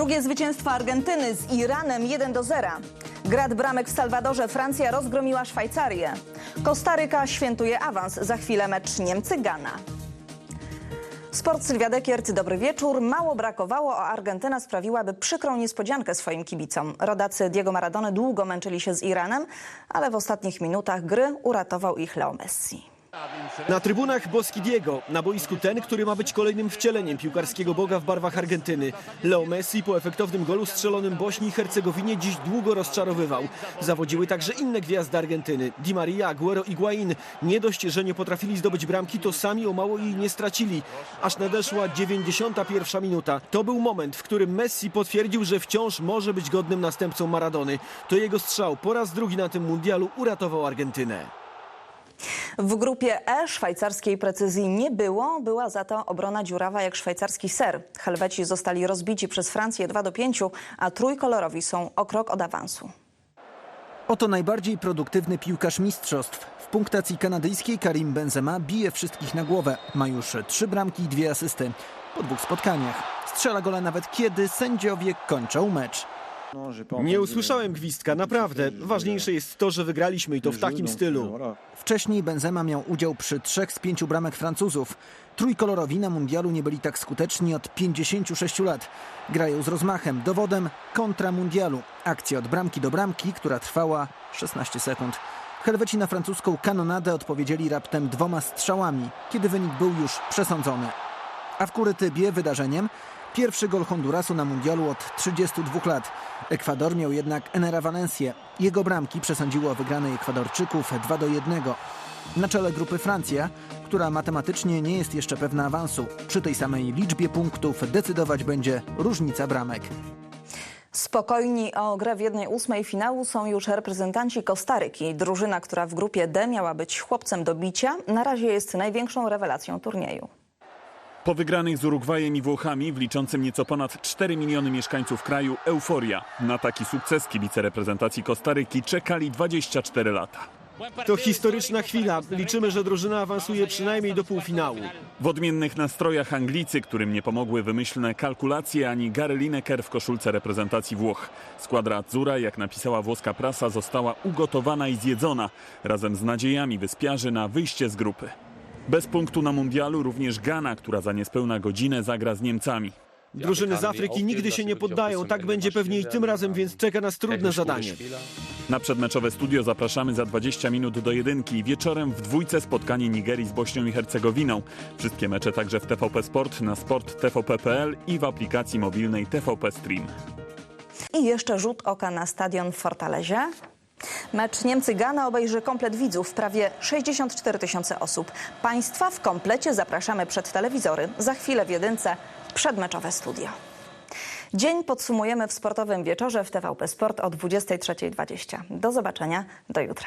Drugie zwycięstwo Argentyny z Iranem 1 do 0. Grad bramek w Salwadorze Francja rozgromiła Szwajcarię. Kostaryka świętuje awans. Za chwilę mecz Niemcy-Gana. Sport Sylwia Dekiert, dobry wieczór. Mało brakowało, a Argentyna sprawiłaby przykrą niespodziankę swoim kibicom. Rodacy Diego Maradony długo męczyli się z Iranem, ale w ostatnich minutach gry uratował ich Leo Messi. Na trybunach Boski Diego, na boisku ten, który ma być kolejnym wcieleniem piłkarskiego boga w barwach Argentyny. Leo Messi po efektownym golu strzelonym Bośni i Hercegowinie dziś długo rozczarowywał. Zawodziły także inne gwiazdy Argentyny. Di Maria, Aguero i Guain. Nie dość, że nie potrafili zdobyć bramki, to sami o mało jej nie stracili. Aż nadeszła 91 minuta. To był moment, w którym Messi potwierdził, że wciąż może być godnym następcą Maradony. To jego strzał po raz drugi na tym mundialu uratował Argentynę. W grupie E szwajcarskiej precyzji nie było, była za to obrona dziurawa jak szwajcarski ser. Helweci zostali rozbici przez Francję 2 do 5, a trójkolorowi są o krok od awansu. Oto najbardziej produktywny piłkarz mistrzostw. W punktacji kanadyjskiej Karim Benzema bije wszystkich na głowę. Ma już trzy bramki i dwie asysty. Po dwóch spotkaniach. Strzela gole nawet kiedy sędziowie kończą mecz. Nie usłyszałem gwizdka, naprawdę. Ważniejsze jest to, że wygraliśmy i to w takim stylu. Wcześniej Benzema miał udział przy trzech z pięciu bramek Francuzów. Trójkolorowi na mundialu nie byli tak skuteczni od 56 lat. Grają z rozmachem, dowodem kontra mundialu. Akcja od bramki do bramki, która trwała 16 sekund. Helweci na francuską kanonadę odpowiedzieli raptem dwoma strzałami, kiedy wynik był już przesądzony. A w Kurytybie wydarzeniem pierwszy gol Hondurasu na mundialu od 32 lat. Ekwador miał jednak Enera Valencję. Jego bramki przesądziło o wygranej Ekwadorczyków 2 do 1. Na czele grupy Francja, która matematycznie nie jest jeszcze pewna awansu. Przy tej samej liczbie punktów decydować będzie różnica bramek. Spokojni o grę w jednej ósmej finału są już reprezentanci Kostaryki. Drużyna, która w grupie D miała być chłopcem do bicia, na razie jest największą rewelacją turnieju. Po wygranych z Urugwajem i Włochami w liczącym nieco ponad 4 miliony mieszkańców kraju euforia. Na taki sukces kibice reprezentacji Kostaryki czekali 24 lata. To historyczna chwila. Liczymy, że drużyna awansuje przynajmniej do półfinału. W odmiennych nastrojach Anglicy, którym nie pomogły wymyślne kalkulacje ani Gary Lineker w koszulce reprezentacji Włoch. Składra Azzurra, jak napisała włoska prasa, została ugotowana i zjedzona razem z nadziejami wyspiarzy na wyjście z grupy. Bez punktu na mundialu również Ghana, która za niespełna godzinę zagra z Niemcami. Drużyny z Afryki nigdy się nie poddają. Tak będzie pewnie i tym razem, więc czeka nas trudne zadanie. Na przedmeczowe studio zapraszamy za 20 minut do jedynki. Wieczorem w dwójce spotkanie Nigerii z Bośnią i Hercegowiną. Wszystkie mecze także w TVP Sport, na sport tvp.pl i w aplikacji mobilnej TVP Stream. I jeszcze rzut oka na stadion w Fortalezie. Mecz Niemcy-Gana obejrzy komplet widzów, prawie 64 tysiące osób. Państwa w komplecie zapraszamy przed telewizory. Za chwilę w jedynce przedmeczowe studio. Dzień podsumujemy w sportowym wieczorze w TVP Sport o 23.20. Do zobaczenia, do jutra.